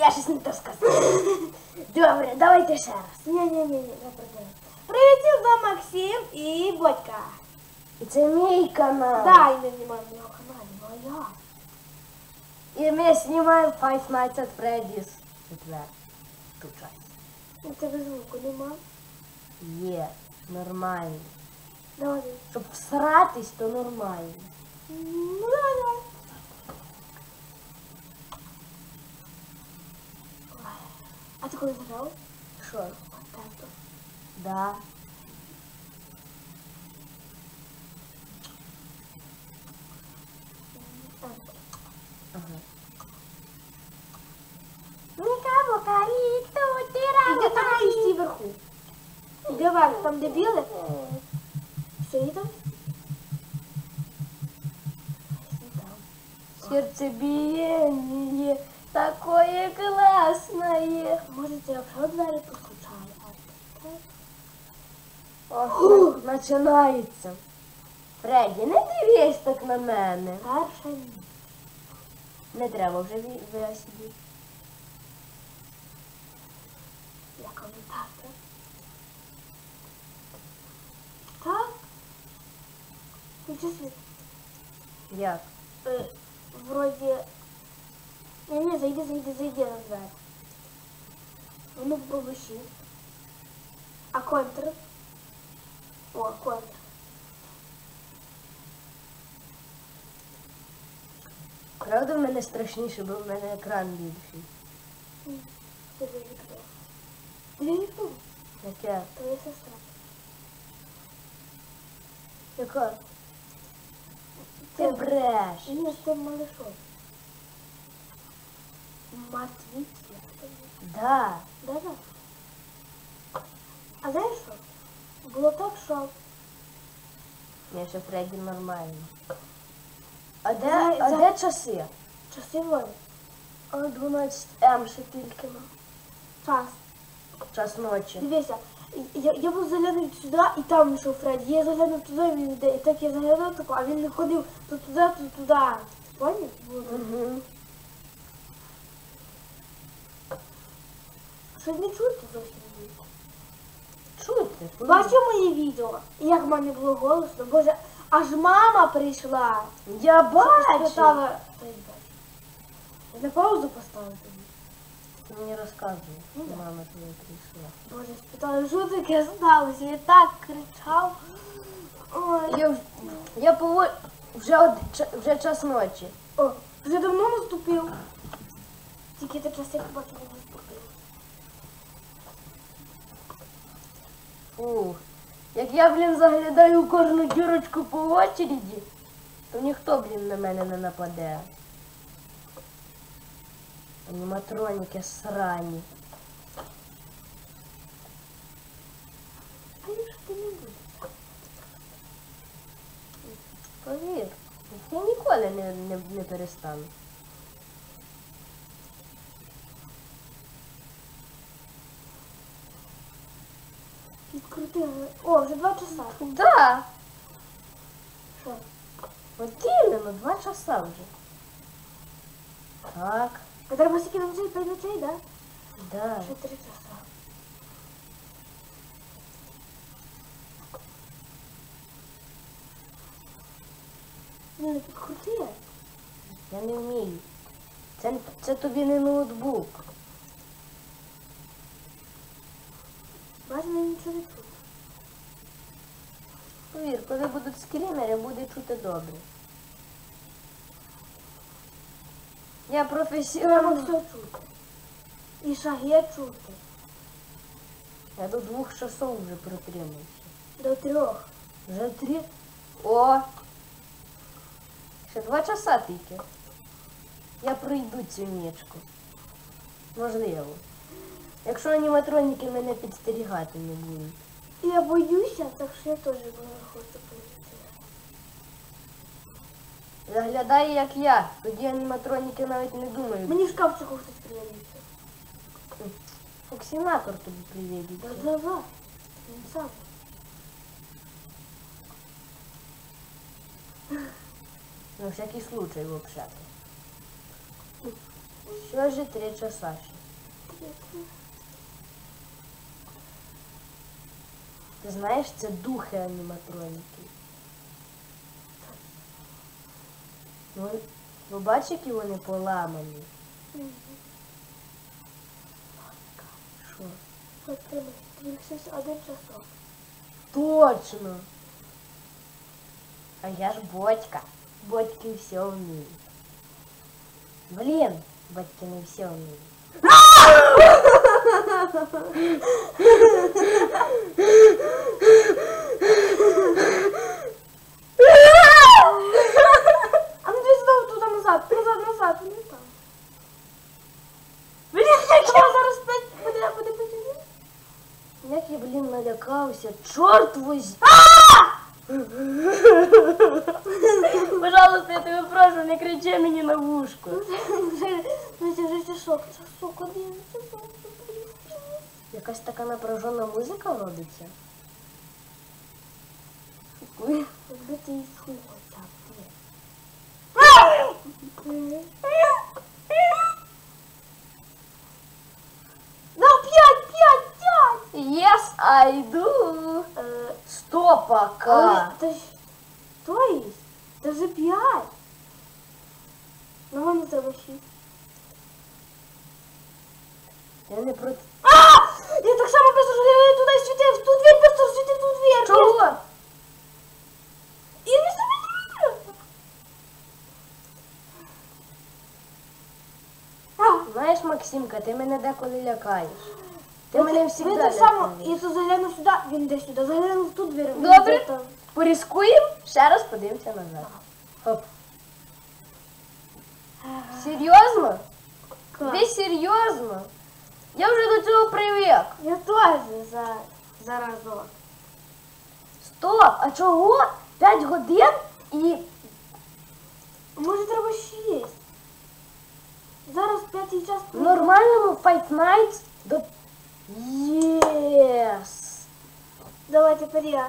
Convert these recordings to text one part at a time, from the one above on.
Я щось не то сказав. Добре, давайте ще раз. Ні-ні-ні, не продовжуй. Привіт, це Максим і Бодька. І це мій канал. Да, і ми знімаємо на його каналі, ну а я. І ми знімаємо Five Nights at Freddy's. Четверту часть. У тебе звуку нема. Є, нормально. Давай. Щоб всратись, то нормально. Ну, давай, давай. А ти коли грав? Що? Отак. Да. Ага. Міка бокаріто, тира Іди там і стій вверху. Іди вверх, там де біле. Все, і там? Сердцебиение такое классное. Може, це я вже двері постучаю. Ох, починається. Фредді, не дивись так на мене. Перша ні. Не треба вже висидіти. Я коментатор. Так? Включи світ. Як? Е, вроді... Ні, ні, зайди, зайди, зайди на двері. Ну, попробуй ще. А контр? О, контр. Правда в мене страшніше, бо в мене екран більший. Дві вікно. Дві вікно? Яке? Твоя сестра. Яка? Ти бреш. Ні, з тим малышом. Да. Да-да. А знаєш що? Було так, що Ні, ще Фредді нормально. А де, а за- де часи? часи. А 12 М ще тільки на Час. час ночі. Дивися, я, я був заглянув сюди і там йшов Фредді. Я заглянув туди, він йде. І так я заглянув таку, а він не ходив то туди, то туди. Поняв? Було так. Угу. Щось не чути зовсім. Чути? Бачив моє відео, як в мене було голосно? Боже, аж мама прийшла. Я бачу. Спитала. Та й бачу. На паузу поставила тобі. Ти мені розказуєш, Ну, да. мама твоя прийшла. Боже, спитала, що таке сталося? Я так кричав. Ой. Я, я пово... вже, од... вже час ночі. О, вже давно наступив. Тільки ти час як бачу не наступив. Фух. Як я, блін, заглядаю кожну дірочку по очереді, то ніхто, блін, на мене не нападе. Аніматроніки срані. Повір, я ніколи не, не, не перестану. Відкрути. О, вже два часа. Да, Що? от іменно, два часа вже. Так, А треба скільки ночей, п'ять ночей, да? да. Ще три часа. Ну, не підкрути. Я не вмію. Це, це тобі не ноутбук. Чути. Повір, коли будуть скрімери, буде чути добре. Я професіонал. все чути. І шаги чути. Я до двох часов вже протримався. До трьох. Вже три. О! Ще два часа тільки. Я пройду цю нічку. Можливо. Якщо аніматроніки мене підстерігати не будуть. Я боюся, так що я теж не хочу прийти. Заглядай, як я. Тоді аніматроніки навіть не думають. Мені в шкафчику хтось приявився. Фоксінатор тобі приїде. Да, да, да. Він сам. На всякий случай, взагалі. Все же три часа ще. Ти знаєш, це духи аніматроніки. Ну, ви бачите, які вони поламані? Що? От тримай, тобі лишився один часок. Точно. А я ж батька. Батьки все вміють. Блін, батьки не все вміють. Як я, блін, налякався. Чорт возьми. Пожалуйста, я тебе прошу, не кричи мені на вушко. Ну це вже часок, один часок. Якась така напряжена музика робиться. Якби ти і слухався. Ну, п'ять, п'ять, п'ять! Yes, I do. Е, Стопака. Але то есть, це вже п'ять. Ну, мені треба шість. Я не проти. А! Я так само просто туди світив, в ту двір, просто світив в ту двір. Чого? І не собі Знаєш, Максимка, ти мене деколи лякаєш. Він- мене Він завжди так само, якщо заглянув сюди, він йде сюди. Заглянув в ту двір, він Добре. йде там. Порізкуємо, ще раз подивимося назад. Хоп. Серйозно? Ви серйозно? Я вже до цього привик. Я теж за, за. Стоп, а чого? 5 годин і. Може треба шість. Зараз п'ятий час. В нормальному Fight Nights до. Єс! Давай тепер я.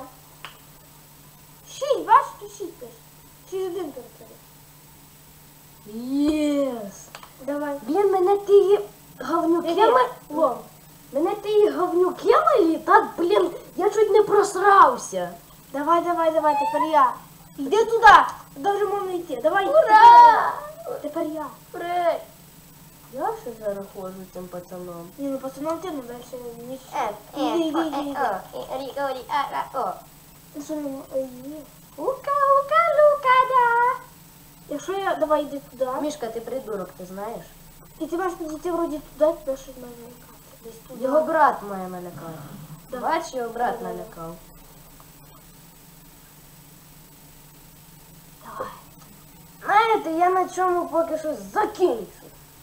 Шість, бачиш, тут шість пиш. Шість один перед тобі. Єс! Давай. Блін, мене ті говнюки. Лом. Мене ті говнюки малі, так, блін, я чуть не просрався. Давай, давай, давай, тепер я. Іди туди. Вже можна йти. Давай. Ура! Тепер я. Фрей! Я ще зараз ходжу цим пацаном. Ні, ну пацанам ти не дальше. Е, о. Ну, що, ну, е, ні. Ука, ука, лука, да. Якщо я, давай йди туди. Мішка, ти придурок, ти знаєш? І ти маєш підійти вроді туди, тебе щось має налякати. Десь туди. Його брат має налякати. Да. Бач, його брат Да-да-да. налякав. Давай. Знаєте, я на чому поки що закінчу.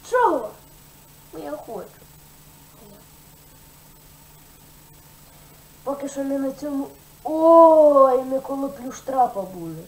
Чого? Бо я хочу. Поки що не на цьому. Ой, ми коло плюштрапа були.